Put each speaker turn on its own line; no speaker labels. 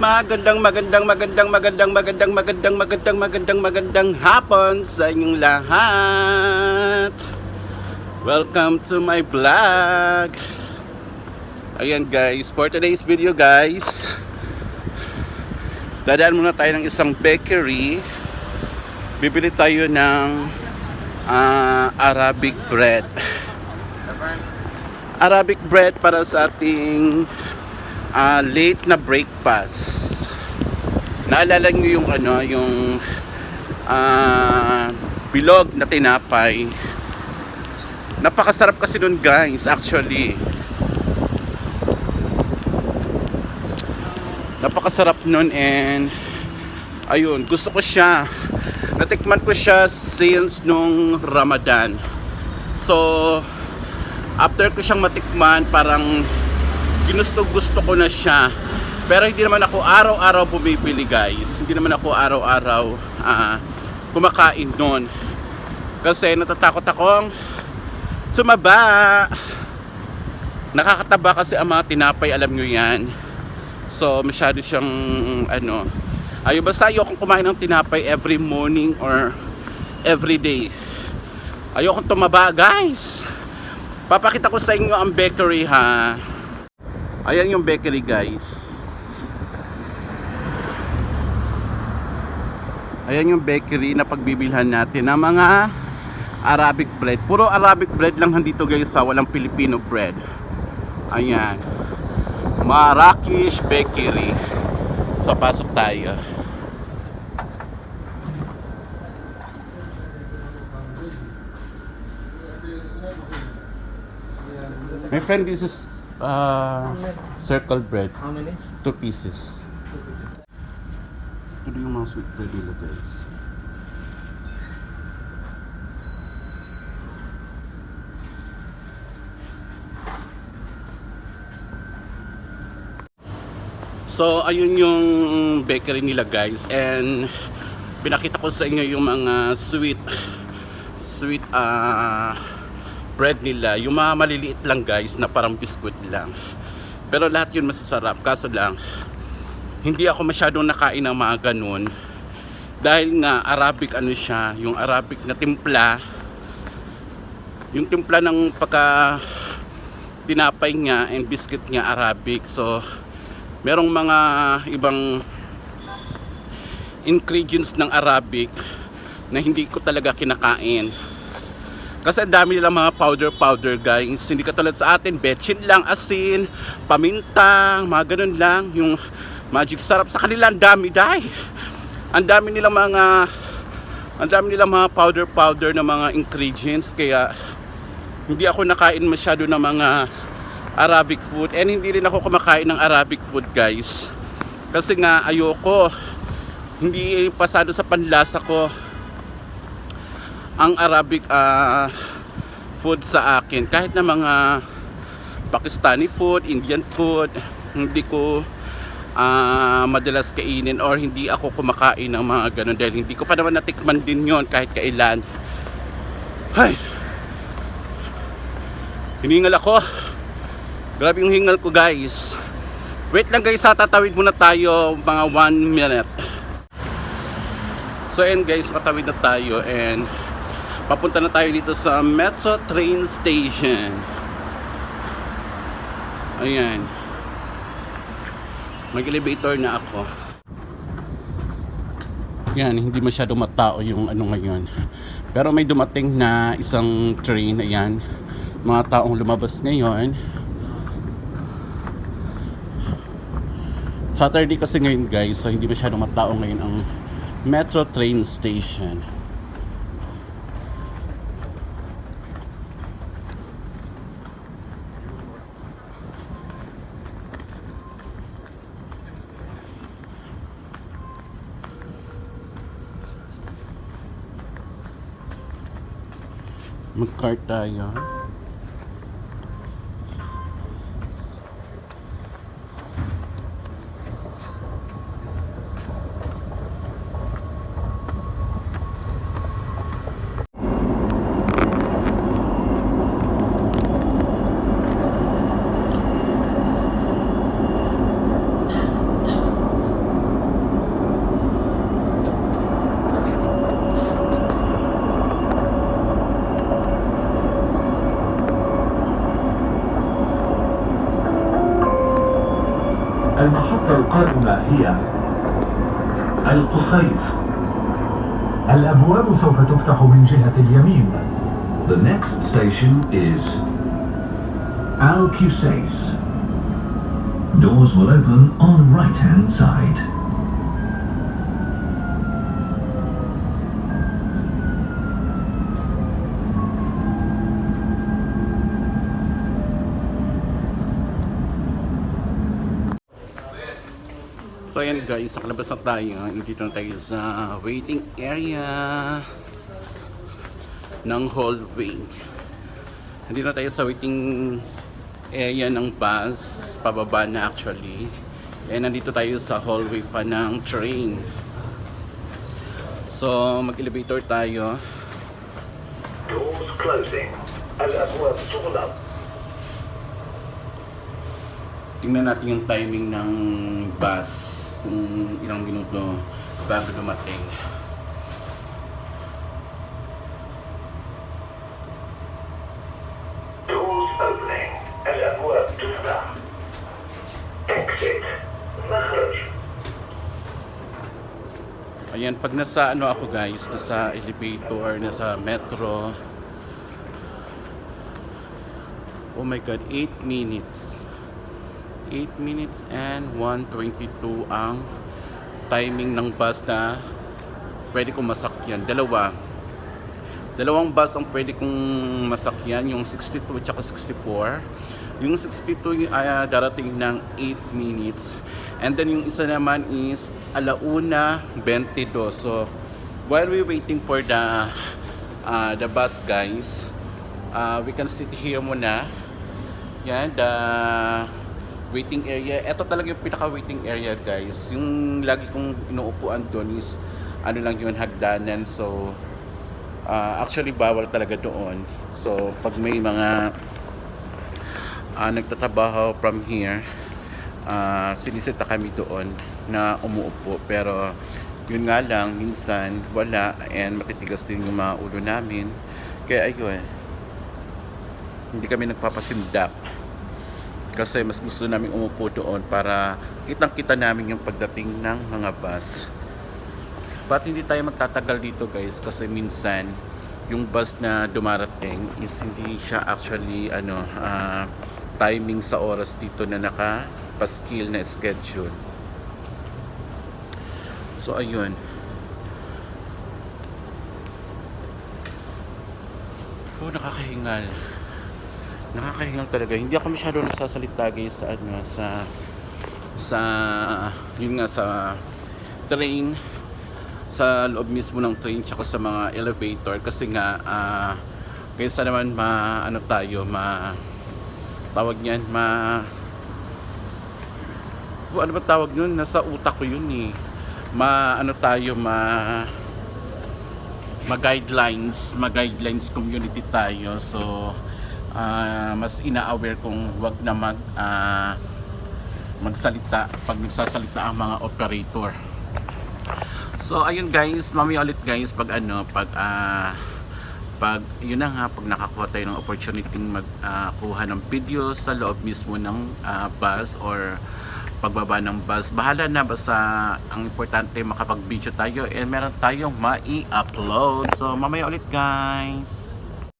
Magandang, magandang, magandang, magandang, magandang, magandang, magandang, magandang, magandang hapon sa inyong lahat. Welcome to my vlog. Ayan guys, for today's video guys, dadaan muna tayo ng isang bakery. Bibili tayo ng ah, Arabic bread. Arabic bread para sa ating ah, late na breakfast. Naalala niyo yung ano, yung ah, bilog na tinapay. Napakasarap kasi nun guys, actually. Napakasarap nun and ayun, gusto ko siya. Natikman ko siya since nung Ramadan. So, after ko siyang matikman, parang ginusto gusto ko na siya. Pero hindi naman ako araw-araw bumibili guys. Hindi naman ako araw-araw ah, kumakain nun. Kasi natatakot akong tumaba. Nakakataba kasi ang mga tinapay, alam nyo yan. So, masyado siyang, ano, ayun, basta ayokong kumain ng tinapay every morning or every day. Ayokong tumaba, guys. Papakita ko sa inyo ang bakery, ha. Ayan yung bakery, guys. Ayan yung bakery na pagbibilhan natin ng mga Arabic bread. Puro Arabic bread lang dito guys sa walang Filipino bread. Ayan. Marrakesh Bakery. So pasok tayo. My friend, this is uh, circle bread.
How many?
Two pieces. Ito yung mga sweet bread nila guys. So, ayun yung bakery nila guys. And pinakita ko sa inyo yung mga sweet sweet ah bread nila. Yung mga maliliit lang guys na parang biscuit lang. Pero lahat yun masasarap. Kaso lang, hindi ako masyadong nakain ng mga ganun. Dahil nga Arabic ano siya, yung Arabic na timpla. Yung timpla ng pagka tinapay niya and biscuit niya Arabic. So, merong mga ibang ingredients ng Arabic na hindi ko talaga kinakain. Kasi ang dami nilang mga powder-powder guys. Hindi katulad sa atin, betchin lang, asin, paminta, mga ganun lang. Yung magic sarap sa kanila, ang dami dahil. Ang dami nilang mga ang dami nilang mga powder-powder na mga ingredients. Kaya hindi ako nakain masyado ng mga Arabic food. And hindi rin ako kumakain ng Arabic food guys. Kasi nga ayoko. Hindi pasado sa panlasa ko ang Arabic ah, food sa akin. Kahit na mga Pakistani food, Indian food, hindi ko ah, madalas kainin or hindi ako kumakain ng mga ganun dahil hindi ko pa naman natikman din yon kahit kailan. Hay! Hiningal ako. Grabe yung hingal ko guys. Wait lang guys, ha, tatawid muna tayo mga 1 minute. So and guys, katawid na tayo and papunta na tayo dito sa Metro Train Station. Ayan. Mag-elevator na ako. Yan, hindi masyado matao yung ano ngayon. Pero may dumating na isang train, ayan. Mga taong lumabas ngayon. Saturday kasi ngayon guys, so hindi masyado matao ngayon ang Metro Train Station. Mag-cart tayo.
القادمة هي القصيف الأبواب سوف تفتح من جهة اليمين The next station is Al Qusais. Doors will open on right hand side.
So ayan guys, nakalabas na tayo. Nandito na tayo sa waiting area ng hallway. Nandito na tayo sa waiting area ng bus. Pababa na actually. And nandito tayo sa hallway pa ng train. So mag-elevator tayo.
Doors closing. Al-abwab tughlaq.
Tingnan natin yung timing ng bus kung ilang minuto bago dumating.
Doors opening and at work to stop. Exit. Message.
Ayan, pag nasa ano ako guys, nasa elevator, nasa metro. Oh my god, 8 minutes. 8 minutes and 122 ang timing ng bus na pwede kong masakyan. Dalawa. Dalawang bus ang pwede kong masakyan, yung 62 at 64. Yung 62 yung ah, darating ng 8 minutes. And then yung isa naman is alauna 22. So while we waiting for the uh, the bus guys, uh, we can sit here muna. Yan, the waiting area. Ito talaga yung pinaka-waiting area guys. Yung lagi kong inuupuan doon is ano lang yun, hagdanan. So, Ah, actually bawal talaga doon. So pag may mga ah, nagtatrabaho from here, ah, sinisita kami doon na umuupo. Pero yun nga lang, minsan wala and matitigas din yung mga ulo namin. Kaya ayun, hindi kami nagpapasindak. Kasi mas gusto namin umupo doon para kitang-kita namin yung pagdating ng mga bus. Ba't hindi tayo magtatagal dito guys? Kasi minsan, yung bus na dumarating is hindi siya actually ano, ah, timing sa oras dito na naka paskil na schedule. So ayun. Oh, nakakahingal. Nakakahingal talaga. Hindi ako masyado nagsasalita guys sa ano sa sa yun nga sa train. Sa loob mismo ng train tsaka sa mga elevator. Kasi nga ah kaysa naman ma ano tayo ma tawag niyan ma ano ba tawag nun? Nasa utak ko yun eh. Ma ano tayo ma ma guidelines ma guidelines community tayo. So ah, mas ina-aware kung wag na mag ah, magsalita pag nagsasalita ang mga operator So ayun guys, mamaya ulit guys pag ano, pag ah pag yun na nga pag nakakuha tayo ng opportunity magkuha ng video sa loob mismo ng ah, bus or pagbaba ng bus. Bahala na basta ang importante makapag-video tayo and meron tayong mai-upload. So mamaya ulit guys.